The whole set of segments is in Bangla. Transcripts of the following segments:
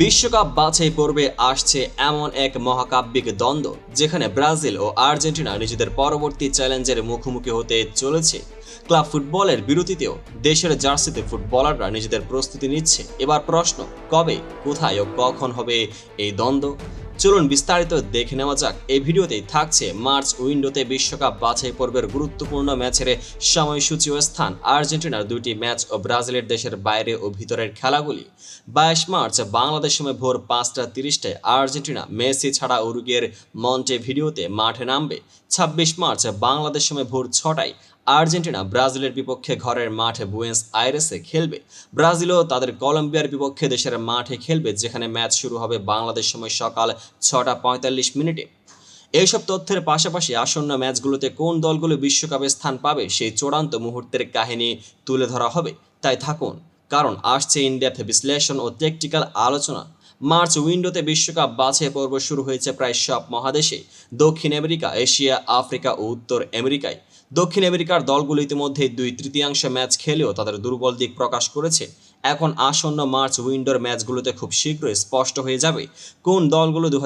বিশ্বকাপ বাছাই পর্বে আসছে এমন এক মহাকাব্যিক দ্বন্দ্ব, যেখানে ব্রাজিল ও আর্জেন্টিনা নিজেদের পরবর্তী চ্যালেঞ্জের মুখোমুখি হতে চলেছে। ক্লাব ফুটবলের বিরতিতেও দেশের জার্সিতে ফুটবলাররা নিজেদের প্রস্তুতি নিচ্ছে। এবার প্রশ্ন, কবে, কোথায় ও কখন হবে এই দ্বন্দ্ব? চলুন বিস্তারিত দেখে নেওয়া যাক। এই ভিডিওতেই থাকছে মার্চ উইন্ডোতে বিশ্বকাপ বাছাই পর্বের গুরুত্বপূর্ণ ম্যাচের সময়সূচি ও স্থান। আর্জেন্টিনার দুটি ম্যাচ ও ব্রাজিলের দেশের বাইরে ও ভিতরের খেলাগুলি। বাইশ মার্চ বাংলাদেশ সময় ভোর পাঁচটা তিরিশটায় আর্জেন্টিনা মেসি ছাড়া উরুগের মন্টে ভিডিওতে মাঠে নামবে। ছাব্বিশ মার্চ বাংলাদেশ সময় ভোর ছটায় আর্জেন্টিনা ব্রাজিলের বিপক্ষে ঘরের মাঠে বুয়েন্স আইরেসে খেলবে। ব্রাজিলও তাদের কলম্বিয়ার বিপক্ষে দেশের মাঠে খেলবে, যেখানে ম্যাচ শুরু হবে বাংলাদেশ সময় সকাল ছটা পঁয়তাল্লিশ মিনিটে। এইসব তথ্যের পাশাপাশি আসন্ন ম্যাচগুলোতে কোন দলগুলো বিশ্বকাপে স্থান পাবে, সেই চূড়ান্ত মুহূর্তের কাহিনী তুলে ধরা হবে। তাই থাকুন, কারণ আসছে ইনডেপথ বিশ্লেষণ ও টেকটিক্যাল আলোচনা। মার্চ উইন্ডোতে বিশ্বকাপ বাছাই পর্ব শুরু হয়েছে প্রায় সব মহাদেশে, দক্ষিণ আমেরিকা, এশিয়া, আফ্রিকা ও উত্তর আমেরিকায়। দক্ষিণ আমেরিকার দলগুলো ইতিমধ্যে দুই তৃতীয়াংশ ম্যাচ খেলেও তাদের দুর্বল দিক প্রকাশ করেছে। এখন আসন্ন মার্চ উইন্ডোর ম্যাচগুলোতে খুব শীঘ্রই স্পষ্ট হয়ে যাবে কোন দলগুলো দু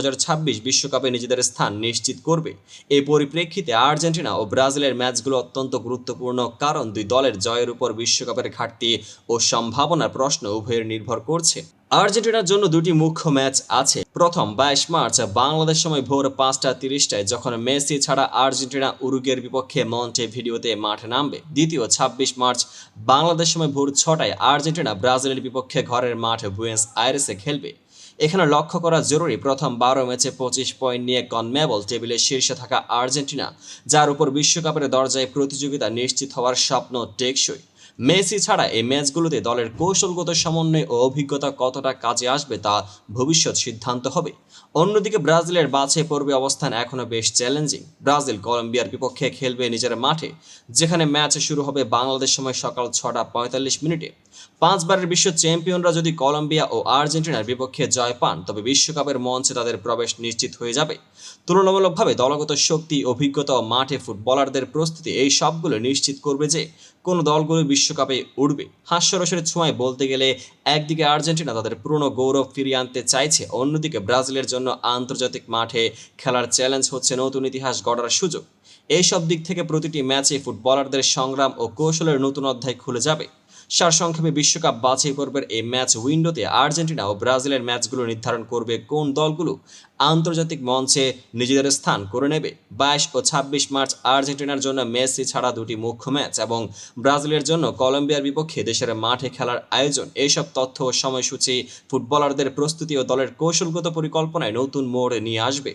বিশ্বকাপে নিজেদের স্থান নিশ্চিত করবে। এই পরিপ্রেক্ষিতে আর্জেন্টিনা ও ব্রাজিলের ম্যাচগুলো অত্যন্ত গুরুত্বপূর্ণ কারণ দুই দলের জয়ের উপর বিশ্বকাপের ঘাটতি ও সম্ভাবনার প্রশ্ন উভয়ের নির্ভর করছে। আর্জেন্টিনার জন্য দুটি মুখ্য ম্যাচ আছে। প্রথম বাইশ মার্চ বাংলাদেশ সময় ভোর পাঁচটা তিরিশটায় যখন মেসি ছাড়া আর্জেন্টিনা উরুগের বিপক্ষে মঞ্চে ভিডিওতে মাঠে নামবে। দ্বিতীয় ছাব্বিশ মার্চ বাংলাদেশ সময় ভোর ছটায় আর্জেন্টিনা ব্রাজিলের বিপক্ষে ঘরের মাঠ বুয়েন্স আইরেসে খেলবে। এখানে লক্ষ্য করা জরুরি প্রথম বারো ম্যাচে পঁচিশ পয়েন্ট নিয়ে কনমেবল টেবিলের শীর্ষে থাকা আর্জেন্টিনা, যার উপর বিশ্বকাপের দরজায় প্রতিযোগিতা নিশ্চিত হওয়ার স্বপ্ন টেকসই। মেসি ছাড়া এই ম্যাচগুলোতে দলের কৌশলগত সমন্বয় ও অভিজ্ঞতা কতটা কাজে আসবে তা ভবিষ্যৎ সিদ্ধান্ত হবে। অন্যদিকে ব্রাজিলের বাছে পর্বে অবস্থান এখনও বেশ চ্যালেঞ্জিং। ব্রাজিল কলম্বিয়ার বিপক্ষে খেলবে নিজের মাঠে, যেখানে ম্যাচ শুরু হবে বাংলাদেশ সময় সকাল ছটা পঁয়তাল্লিশ মিনিটে। পাঁচবারের বিশ্ব চ্যাম্পিয়নরা যদি কলম্বিয়া ও আর্জেন্টিনার বিপক্ষে জয় পান, তবে বিশ্বকাপের মঞ্চে তাদের প্রবেশ নিশ্চিত হয়ে যাবে। তুলনামূলকভাবে দলগত শক্তি, অভিজ্ঞতা ও মাঠে ফুটবলারদের প্রস্তুতি এই সবগুলো নিশ্চিত করবে যে কোন দলগুলো বিশ্বকাপে উঠবে হাস্যরসের ছোঁয়ায় বলতে গেলে একদিকে আর্জেন্টিনা তাদের পুরনো গৌরব ফিরিয়ে আনতে চাইছে, অন্যদিকে ব্রাজিলের জন্য আন্তর্জাতিক মাঠে খেলার চ্যালেঞ্জ হচ্ছে নতুন ইতিহাস গড়ার সুযোগ। এইসব দিক থেকে প্রতিটি ম্যাচে ফুটবলারদের সংগ্রাম ও কৌশলের নতুন অধ্যায় খুলে যাবে। সারসংক্ষেপে বিশ্বকাপ বাছাই পর্বের এই ম্যাচ উইন্ডোতে আর্জেন্টিনা ও ব্রাজিলের ম্যাচগুলো নির্ধারণ করবে কোন দলগুলো? আন্তর্জাতিক মঞ্চে নিজেদের স্থান করে নেবে। বাইশ ও ছাব্বিশ মার্চ আর্জেন্টিনার জন্য মেসি ছাড়া দুটি মুখ্য ম্যাচ এবং ব্রাজিলের জন্য কলম্বিয়ার বিপক্ষে দেশের মাঠে খেলার আয়োজন। এইসব তথ্য ও সময়সূচি ফুটবলারদের প্রস্তুতি ও দলের কৌশলগত পরিকল্পনায় নতুন মোড় নিয়ে আসবে।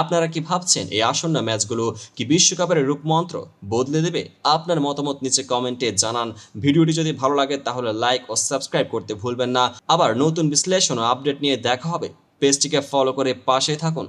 আপনারা কি ভাবছেন এই আসন্ন ম্যাচগুলো কি বিশ্বকাপের রূপমন্ত্র বদলে দেবে? আপনার মতামত নিচে কমেন্টে জানান। ভিডিওটি যদি ভালো লাগে তাহলে লাইক ও সাবস্ক্রাইব করতে ভুলবেন না। আবার নতুন বিশ্লেষণ ও আপডেট নিয়ে দেখা হবে। পেজটিকে ফলো করে পাশে থাকুন।